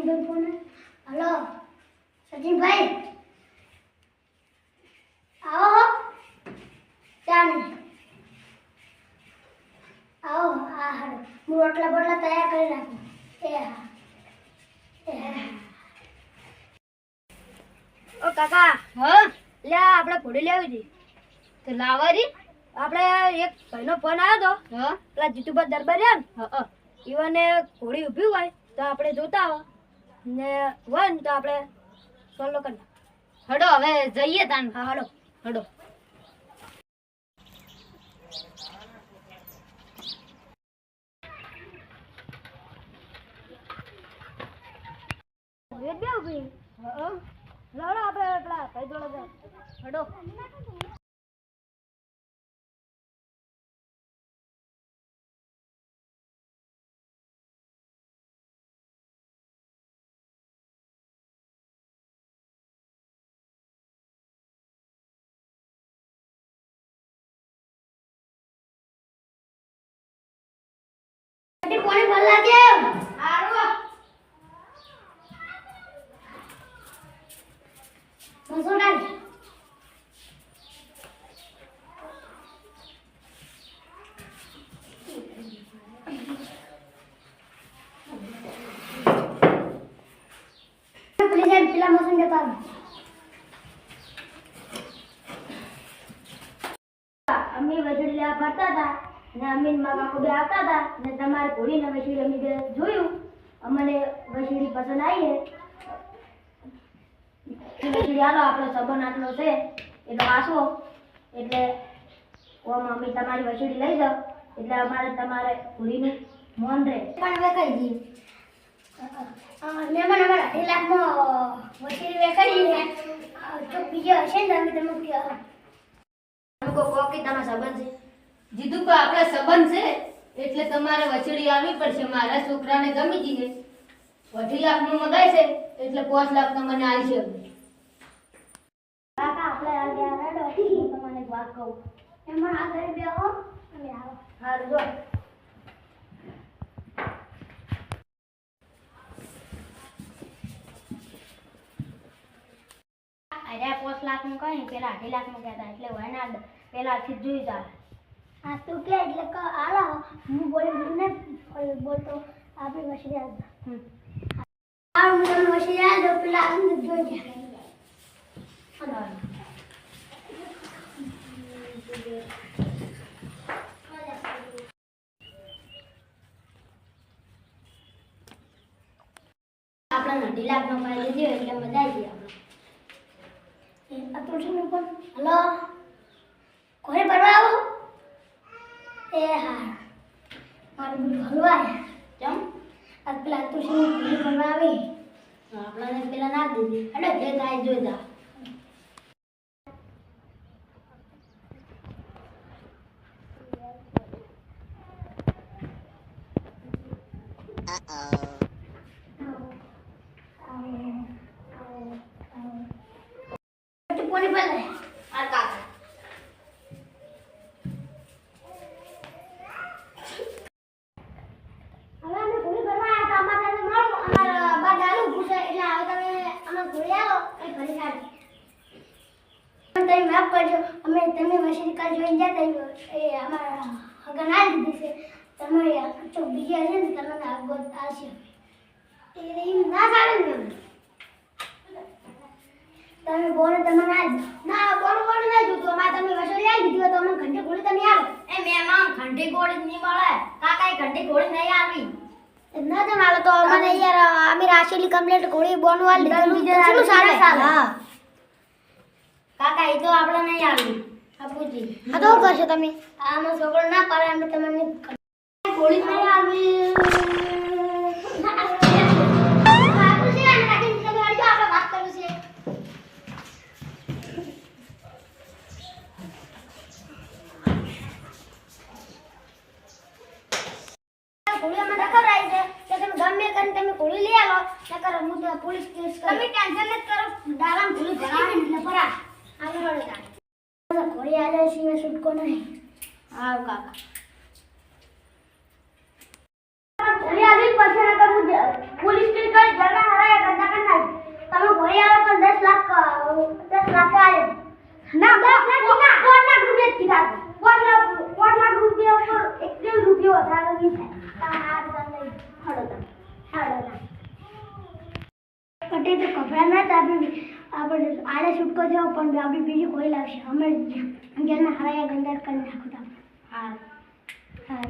સચિનભાઈ phone hello સચિનભાઈ આવો હો ચા નહીં આવો હા હાલો. હું રોટલા બોટલા તૈયાર કરી રાખું એ હા. ઓ કાકા. હ? લે આપણે ઘોડી લેવી હતી. તો લાવરી આપણે એક ભાઈનો ફોન આવ્યો હતો હ? પેલા જીતુભાઈ દરબાર રહ્યા ને હ. ઈવને ઘોડી ઊભી હોય તો આપણે જોતા આવો. ને હોય ને તો આપણે સોલો કરી હડો, હવે જઈએ તાન. હા, હડો હડો. લડો આપણે પેલા ભાઈ જોડે હડો. પોણી ભરલા દેવ બસો ડાલ. પેલા જતા અમે વજડી લેવા પડતા હતા. ને અમીનમાં કાકો બે આવતા હતા ને તમારે ઘોડીને ને અમી જોયું. અમને વસીડી પસંદ આવી છે વસીડી આલો આપણો સબન આટલો છે એટલો આસો એટલે ઓમ અમે તમારી વસીડી લઈ જાઓ. એટલે અમારે તમારે ઘોડીનું મોન રહે. પણ વેકાઈ જઈએ મહેમાન અમારા અઢી લાખમાં વસીડી વેકાઈ તો બીજો હશે ને તમે તમે કહો કોકી તમારા સંબંધ છે? જીધું કો આપણા સંબંધ છે એટલે તમારે વચડી આવવી પડશે. મારા છોકરાને ગમી જઈને અઢી લાખનું મગાય છે એટલે પાંચ લાખ તમને આવશે કાકા આપણે આ ગયા રેડો હું તમને એક વાત કહું. એમાં આ ઘરે બે હો. અને આવો. હારું જો. અરે પાંચ લાખનું કઈ પેલા અઢી લાખનું કહેતા એટલે ના પેલા જોઈ જા. હા તું કે એટલે ક આલો હું બોલી બોલીને બોલતો આપણી વસી યાદ. હું તમને વસી યાદ પેલા અંદર જોઈ આપણે અઢી લાખ નો પાઈ લીધી એટલે મજા આવી આપણે આ છે ને પણ. હલો? કોઈ ભરવા આવો? એ હા. મારું બધું આવ્યા આ પેલા તુલસી ભૂલી ભરવા આવી. આપણને પેલા ના દીધી એટલે જે થાય જોઈ જા તું કોની પર લે આ કાકા હવે અમે ભૂલી ભરવા આવ્યા હતા અમારે તને મળો અમારા બા ડાલુ પૂછે એટલે હવે તમે અમે ભૂલી આવો એ ઘરે તમે માફ કરજો અમે તમે મશીન કાલ જોઈને જતા તમે એ અમારા હગા ના દીધી છે તમે જો બીજી હશે ને તમને આગળ આવશે એ ના ચાલે ને તમે બોલો તમે ના ના બોલો બોલો ના જોતો અમારે તમે વસૂલી આવી દીધી તો અમને ઘંટી ગોળી તમે આવો એ મહેમાન ઘંટી ગોળી નહીં મળે. કાકા ઘંટી ગોળી નહીં આવી ના મારો તો મને યાર રાશેલી કમ્પ્લીટ ગોળી બોન વાળ લીધેલું કેટલું સારું હા. કાકા એ તો આપણે નહીં આવ્યું. આપુજી હા તો કરશો તમે? આમાં છોકરો ના પાડે અમે તમને ગોળી નહીં આવી. કરો હું તો પોલીસ કેસ કરું તમે ટેન્શન ન કરો. દારામ ભૂલ ભરાવે એટલે ભરા આલે વળે જા ઘોડી આલે છે મે છૂટકો નહીં. આવ કાકા. ઘોડી પોલીસ કરી જરના હરાય ગંદા કર તમે ઘોડી આવો તો 10 લાખ 10 લાખ આલે. ના 10 લાખ લાખ રૂપિયા કીધા 1 લાખ 1 લાખ રૂપિયા ઉપર 21 રૂપિયો વધારે નહીં થાય. તારા હાથ ગંદા ખડો તો કપડા ના જ આપણે આપણે આડે છૂટકો થયો પણ આપણી બીજી કોઈ લાવશે. અમે ઘરના હરાયા ગંદા કરી નાખો હા. હા.